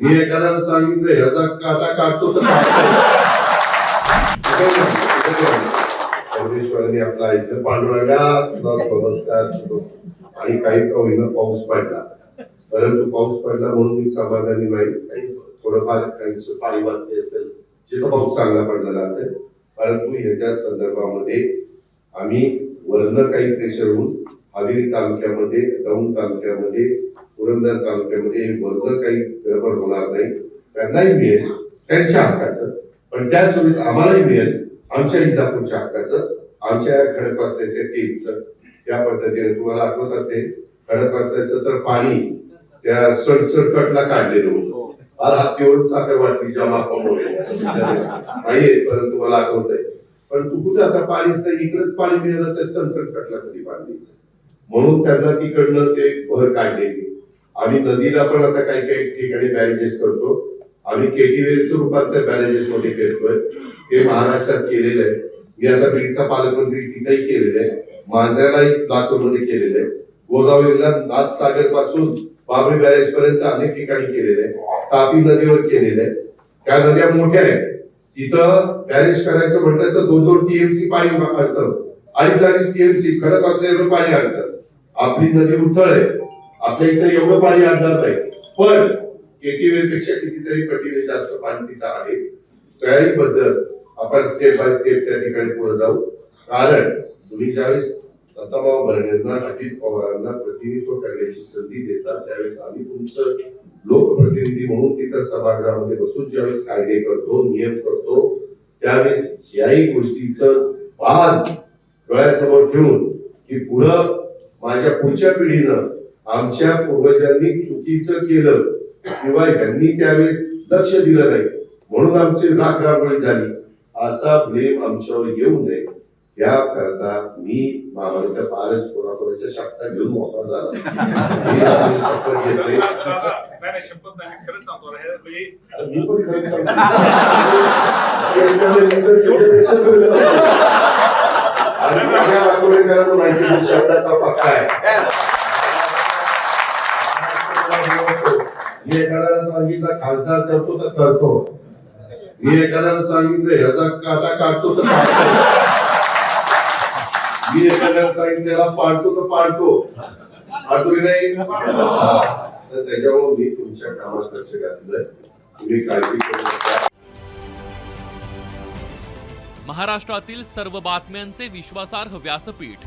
मी एखाद्याला सांगितलं ह्याचा काटा काढतो तर आपला ऐकलं पांडुरंगा नमस्कार आणि काही का होईना पाऊस पडला. परंतु पाऊस पडला म्हणून मी समाधानी नाही. काही थोडंफार काही पाणी वाचले असेल जिथं पाऊस चांगला पडलेला असेल परंतु ह्याच्या संदर्भामध्ये आम्ही वरण काही प्रेशर होऊन हवेली तालुक्यामध्ये दौंड तालुक्यामध्ये पुरंदर तालुक्यामध्ये वर्ग काही गडबड होणार नाही. त्यांनाही मिळेल त्यांच्या हक्काचं. पण त्या वेळेस आम्हालाही मिळेल आमच्या इंदापूरच्या हक्काचं आमच्या खडकवासल्याच्या टीमचं. त्या पद्धतीने तुम्हाला आठवत असेल खडकवासल्याचं तर पाणी त्या सडसडकटला काढलेलं होतं. फार हातीवर साखर वाटलीच्या मापामुळे. नाहीये परंतु मला आठवत आहे पण तू कुठं आता पाणीच नाही इकडेच पाणी मिळालं तर सनसटकटला कधी पाणी द्यायचं? म्हणून त्यांना तिकडनं ते भर काढलेली. आम्ही नदीला पण आता काही काही ठिकाणी बॅरेजेस करतो. आम्ही केटीवेलचं रूपांतर बॅरेजेस मध्ये करतोय. ते महाराष्ट्रात केलेलं आहे. मी आता बीडचा पालकमंत्री तिथेही केलेलं आहे. मांजऱ्यालाही लातूरमध्ये केलेलं आहे. गोदावरीला नाथसागरपासून बाबरी बॅरेज पर्यंत अनेक ठिकाणी केलेलं आहे. तापी नदीवर केलेलं आहे. त्या नद्या मोठ्या आहेत. तिथं बॅरेज करायचं म्हटलं तर दोन दोन टीएमसी पाणी आणतं अडीच अडीच टीएमसी खडक असलेलं पाणी आणतं. आपली नदी उथळ आहे. आपल्या इथे एवढं पाणी आणणार नाही पण केटीवेपेक्षा कितीतरी पटीने जास्त पाणी तिथं आहे. तयारीबद्दल आपण स्टेप बाय स्टेप त्या ठिकाणी पुढे जाऊ. कारण तुम्ही ज्यावेळेस दत्ताभाऊ भरणेंना अजित पवारांना प्रतिनिधित्व करण्याची संधी देतात त्यावेळेस आम्ही तुमचं लोकप्रतिनिधी म्हणून तिथं सभागृहामध्ये बसून ज्यावेळेस कायदे करतो नियम करतो त्यावेळेस याही गोष्टीचं पान डोळ्यासमोर ठेवून की पुढं माझ्या पुढच्या पिढीनं आमच्या पूर्वजांनी चुकीचं केलं किंवा यांनी त्यावेळेस लक्ष दिलं नाही म्हणून आमची राख रांगोळी झाली. असा ब्लेम आमच्यावर येऊ नये याकरता मी मामाच्या फारच कोणाकोणाच्या शब्दा घेऊन मोकळा झाला मी आपली शपथ घेते नाही नाही, शपथ नाही खरंच सांगतो हे म्हणजे मी पण खरंच सांगतो. याच्यामध्ये मी तर जेवढ्यापेक्षा खरंच सांगतो. आणि सगळ्या वाकोडेकरांना माहिती आहे, मी शब्दाचा पक्का आहे मी एखाद्याला सांगितलं खासदार करतो तर करतो. मी एखाद्याला सांगितलं याचा काटा काढतो तर काढतो मी एखाद्याला सांगितलं याला पाडतो तर पाडतो. पाडतो नाही? तर त्याच्यामुळे मी तुमच्या कामात लक्ष घातलंय. तुम्ही काळजी करू नका. महाराष्ट्रातील सर्व बातम्यांचे विश्वासार्ह व्यासपीठ.